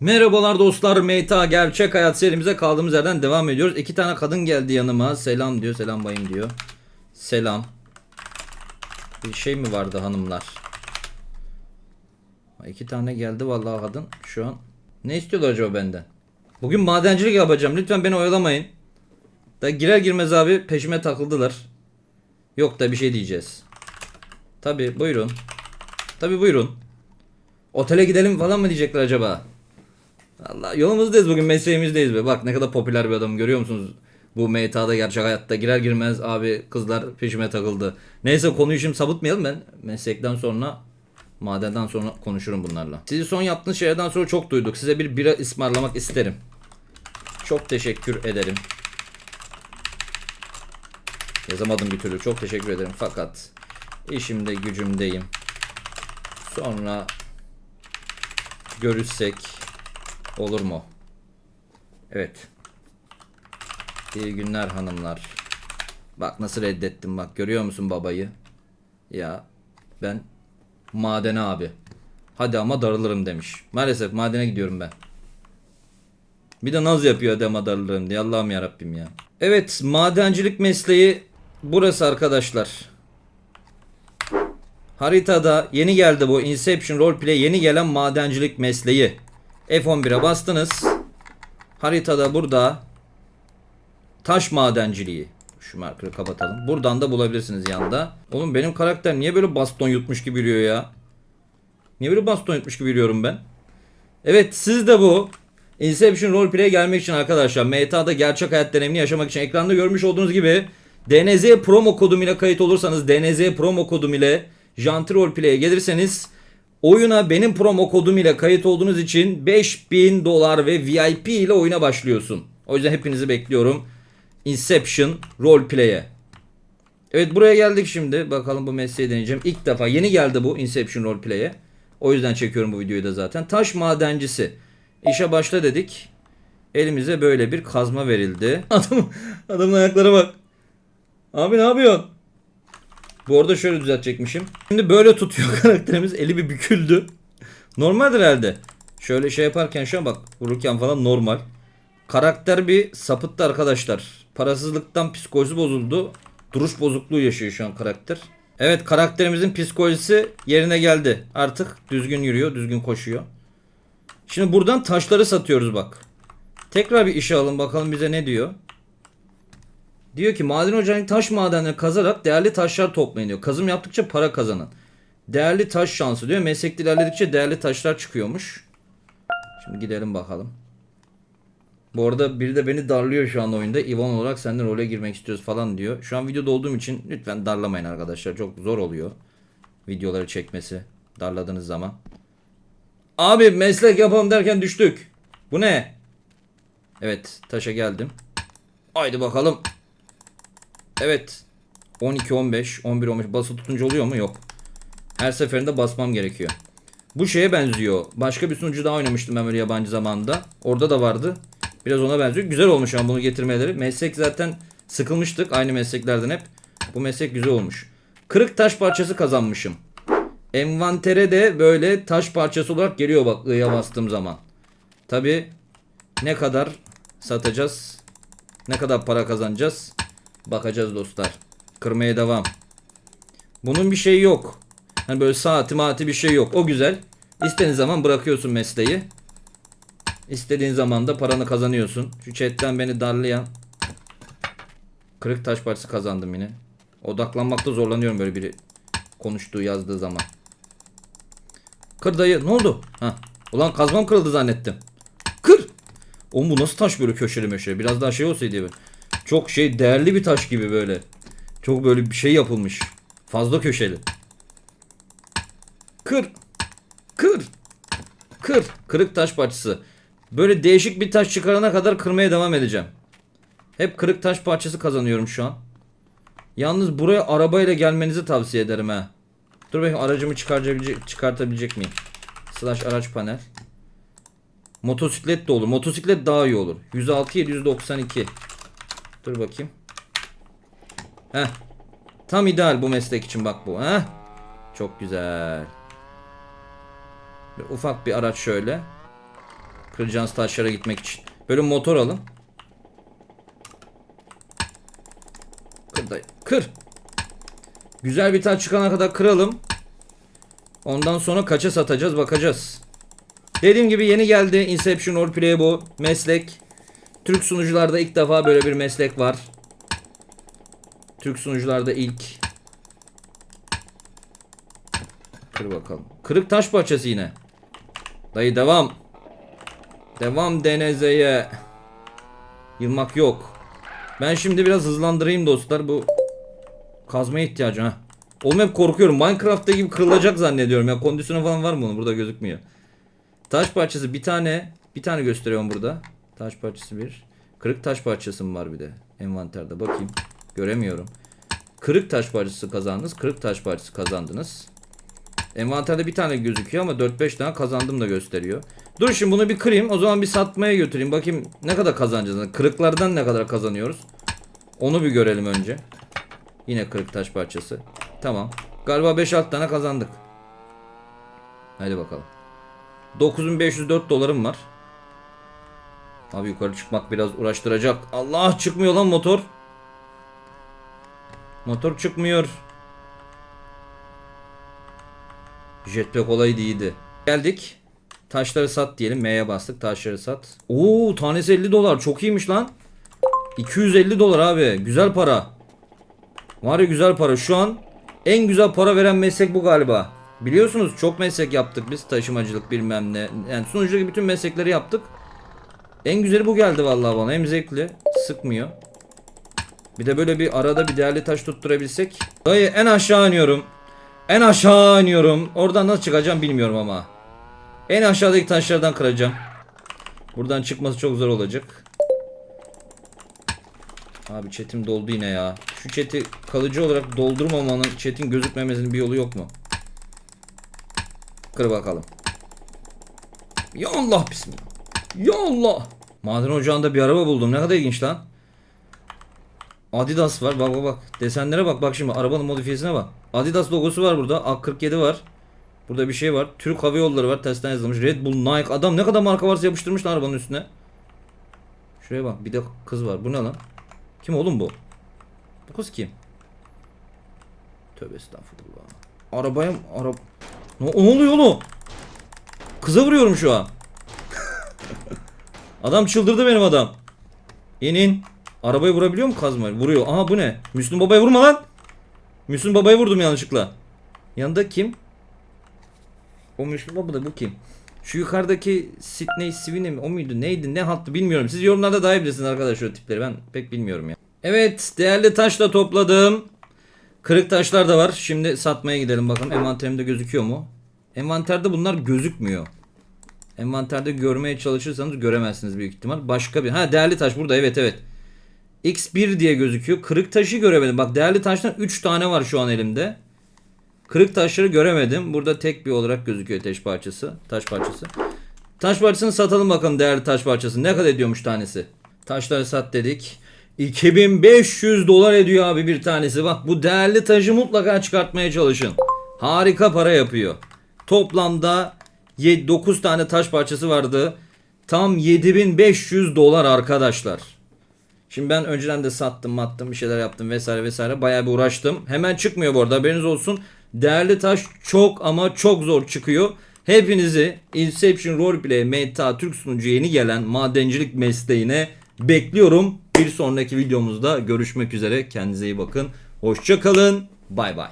Merhabalar dostlar. Meyta gerçek hayat serimize kaldığımız yerden devam ediyoruz. İki tane kadın geldi yanıma. Selam diyor. Selam bayım diyor. Selam. Bir şey mi vardı hanımlar? İki tane geldi vallahi kadın şu an. Ne istiyorlar acaba benden? Bugün madencilik yapacağım. Lütfen beni oyalamayın. Da girer girmez abi peşime takıldılar. Yok da bir şey diyeceğiz. Tabi buyurun. Tabi buyurun. Otele gidelim falan mı diyecekler acaba? Allah yolumuzdayız bugün mesleğimizdeyiz be. Bak ne kadar popüler bir adam görüyor musunuz? Bu MTA'da gerçek hayatta girer girmez abi kızlar peşime takıldı. Neyse konuyu şimdi sapıtmayalım ben. Meslekten sonra madenden sonra konuşurum bunlarla. Sizi son yaptığınız şeylerden sonra çok duyduk. Size bir bira ısmarlamak isterim. Çok teşekkür ederim. Yazamadım bir türlü. Çok teşekkür ederim. Fakat işimde gücümdeyim. Sonra görüşsek olur mu? Evet. İyi günler hanımlar. Bak nasıl reddettim bak. Görüyor musun babayı? Ya ben madene abi. Hadi ama darılırım demiş. Maalesef madene gidiyorum ben. Bir de naz yapıyor hadi ama darılırım diye. Allah'ım yarabbim ya. Evet madencilik mesleği burası arkadaşlar. Haritada yeni geldi bu Inception Roleplay yeni gelen madencilik mesleği. F11'e bastınız. Haritada burada taş madenciliği. Şu markerı kapatalım. Buradan da bulabilirsiniz yanda. Oğlum benim karakter niye böyle baston yutmuş gibi yürüyor ya? Niye böyle baston yutmuş gibi yürüyorum ben? Evet siz de bu Inception Roleplay'e gelmek için arkadaşlar MTA'da gerçek hayat deneyimini yaşamak için ekranda görmüş olduğunuz gibi DNZ promo kodum ile kayıt olursanız DNZ promo kodum ile Janti Roleplay'e gelirseniz oyuna benim promo kodum ile kayıt olduğunuz için 5000 dolar ve VIP ile oyuna başlıyorsun. O yüzden hepinizi bekliyorum. Inception Roleplay'e. Evet buraya geldik şimdi. Bakalım bu mesleği deneyeceğim. İlk defa yeni geldi bu Inception Roleplay'e. O yüzden çekiyorum bu videoyu da zaten. Taş madencisi. İşe başla dedik. Elimize böyle bir kazma verildi. Adam, adamın ayaklara bak. Abi ne yapıyorsun? Bu arada şöyle düzeltecekmişim. Şimdi böyle tutuyor karakterimiz. Eli bir büküldü. Normaldir herhalde. Şöyle şey yaparken şu an bak vururken falan normal. Karakter bir sapıttı arkadaşlar. Parasızlıktan psikolojisi bozuldu. Duruş bozukluğu yaşıyor şu an karakter. Evet karakterimizin psikolojisi yerine geldi. Artık düzgün yürüyor, düzgün koşuyor. Şimdi buradan taşları satıyoruz bak. Tekrar bir işe alın bakalım bize ne diyor. Diyor ki maden ocağının taş madenleri kazarak değerli taşlar toplayın diyor. Kazım yaptıkça para kazanın. Değerli taş şansı diyor. Meslekte ilerledikçe değerli taşlar çıkıyormuş. Şimdi gidelim bakalım. Bu arada biri de beni darlıyor şu an oyunda. Ivan olarak senden role girmek istiyoruz falan diyor. Şu an videoda olduğum için lütfen darlamayın arkadaşlar. Çok zor oluyor. Videoları çekmesi. Darladığınız zaman. Abi meslek yapalım derken düştük. Bu ne? Evet taşa geldim. Haydi bakalım. Evet. 12 15 11 15 bası tutunca oluyor mu? Yok. Her seferinde basmam gerekiyor. Bu şeye benziyor. Başka bir sunucu daha oynamıştım ben böyle yabancı zamanda. Orada da vardı. Biraz ona benziyor. Güzel olmuş ama bunu getirmeleri. Meslek zaten sıkılmıştık aynı mesleklerden hep. Bu meslek güzel olmuş. Kırık taş parçası kazanmışım. Envantere de böyle taş parçası olarak geliyor bak ı'ya bastığım zaman. Tabi ne kadar satacağız? Ne kadar para kazanacağız? Bakacağız dostlar. Kırmaya devam. Bunun bir şeyi yok. Hani böyle saati maati bir şey yok. O güzel. İstediğin zaman bırakıyorsun mesleği. İstediğin zaman da paranı kazanıyorsun. Şu chatten beni darlayan kırık taş parçası kazandım yine. Odaklanmakta zorlanıyorum böyle biri konuştuğu yazdığı zaman. Kır dayı ne oldu? Ha. Ulan kazmam kırıldı zannettim. Kır. Oğlum bu nasıl taş böyle köşeli möşeli? Biraz daha şey olsaydı böyle. Çok şey değerli bir taş gibi böyle. Çok böyle bir şey yapılmış. Fazla köşeli. Kır. Kır. Kır. Kırık taş parçası. Böyle değişik bir taş çıkarana kadar kırmaya devam edeceğim. Hep kırık taş parçası kazanıyorum şu an. Yalnız buraya arabayla gelmenizi tavsiye ederim ha. Dur bakayım aracımı çıkartabilecek, miyim? Slash araç panel. Motosiklet de olur. Motosiklet daha iyi olur. 106 792. Dur bakayım. Heh. Tam ideal bu meslek için bak bu. Heh. Çok güzel. Bir ufak bir araç şöyle. Kıracağınız taşlara gitmek için. Böyle motor alın. Kır. Kır. Güzel bir taş çıkana kadar kıralım. Ondan sonra kaça satacağız bakacağız. Dediğim gibi yeni geldi Inception Roleplay bu meslek. Türk sunucularda ilk defa böyle bir meslek var. Türk sunucularda ilk. Kır bakalım. Kırık taş parçası yine. Dayı devam. Devam denezeye. Yılmak yok. Ben şimdi biraz hızlandırayım dostlar. Bu kazmaya ihtiyacım ha. Oğlum hep korkuyorum. Minecraft'ta gibi kırılacak zannediyorum ya. Kondisyonu falan var mı bunun? Burada gözükmüyor. Taş parçası bir tane. Bir tane gösteriyorum burada. Taş parçası bir. Kırık taş parçası mı var bir de? Envanterde bakayım. Göremiyorum. Kırık taş parçası kazandınız. Kırık taş parçası kazandınız. Envanterde bir tane gözüküyor ama 4-5 tane kazandım da gösteriyor. Dur şimdi bunu bir kırayım. O zaman bir satmaya götüreyim. Bakayım ne kadar kazanacağız. Kırıklardan ne kadar kazanıyoruz. Onu bir görelim önce. Yine kırık taş parçası. Tamam. Galiba 5-6 tane kazandık. Hadi bakalım. 9504 dolarım var. Abi yukarı çıkmak biraz uğraştıracak. Allah çıkmıyor lan motor. Motor çıkmıyor. Jetpack olayı iyiydi. Geldik. Taşları sat diyelim. M'ye bastık. Taşları sat. Oo tanesi 50 dolar. Çok iyiymiş lan. 250 dolar abi. Güzel para. Var ya güzel para. Şu an en güzel para veren meslek bu galiba. Biliyorsunuz çok meslek yaptık biz. Taşımacılık bilmem ne. Yani sunuculuk bütün meslekleri yaptık. En güzeli bu geldi vallahi bana. Hem zevkli. Sıkmıyor. Bir de böyle bir arada bir değerli taş tutturabilsek. Dayı en aşağı iniyorum. En aşağı iniyorum. Oradan nasıl çıkacağım bilmiyorum ama. En aşağıdaki taşlardan kıracağım. Buradan çıkması çok zor olacak. Abi chatim doldu yine ya. Şu chat'i kalıcı olarak doldurmamanın, chat'in gözükmemesinin bir yolu yok mu? Kır bakalım. Ya Allah bismillah. Ya Allah. Maden ocağında bir araba buldum. Ne kadar ilginç lan. Adidas var. Bak bak bak. Desenlere bak. Bak şimdi arabanın modifiyesine bak. Adidas logosu var burada. AK-47 var. Burada bir şey var. Türk Hava Yolları var. Tersten yazılmış. Red Bull, Nike. Adam ne kadar marka varsa yapıştırmış lan arabanın üstüne. Şuraya bak. Bir de kız var. Bu ne lan? Kim oğlum bu? Bu kız kim? Tövbe estağfurullah. Arabaya mı? Arab... Ne, ne oluyor oğlum? Kıza vuruyorum şu an. Adam çıldırdı benim adam. İn in. Arabayı vurabiliyor mu kazma? Vuruyor. Aha bu ne? Müslüm Baba'ya vurma lan. Müslüm Baba'ya vurdum yanlışlıkla. Yanında kim? O Müslüm Baba da bu kim? Şu yukarıdaki Sydney Sweeney mi? O muydu? Neydi? Ne hattı bilmiyorum. Siz yorumlarda daha iyi bilirsiniz arkadaşlar o tipleri. Ben pek bilmiyorum ya. Evet. Değerli taşla topladım. Kırık taşlar da var. Şimdi satmaya gidelim bakalım. Envanterimde gözüküyor mu? Envanterde bunlar gözükmüyor. Envanterde görmeye çalışırsanız göremezsiniz büyük ihtimal. Başka bir... Ha değerli taş burada. Evet evet. X1 diye gözüküyor. Kırık taşı göremedim. Bak değerli taştan 3 tane var şu an elimde. Kırık taşları göremedim. Burada tek bir olarak gözüküyor taş parçası. Taş parçası. Taş parçasını satalım bakalım değerli taş parçası. Ne kadar ediyormuş tanesi? Taşları sat dedik. 2500 dolar ediyor abi bir tanesi. Bak bu değerli taşı mutlaka çıkartmaya çalışın. Harika para yapıyor. Toplamda 9 tane taş parçası vardı. Tam 7500 dolar arkadaşlar. Şimdi ben önceden de sattım attım bir şeyler yaptım vesaire vesaire bayağı bir uğraştım. Hemen çıkmıyor bu arada haberiniz olsun. Değerli taş çok ama çok zor çıkıyor. Hepinizi Inception Roleplay Meta Türk sunucu yeni gelen madencilik mesleğine bekliyorum. Bir sonraki videomuzda görüşmek üzere. Kendinize iyi bakın. Hoşça kalın. Bay bay.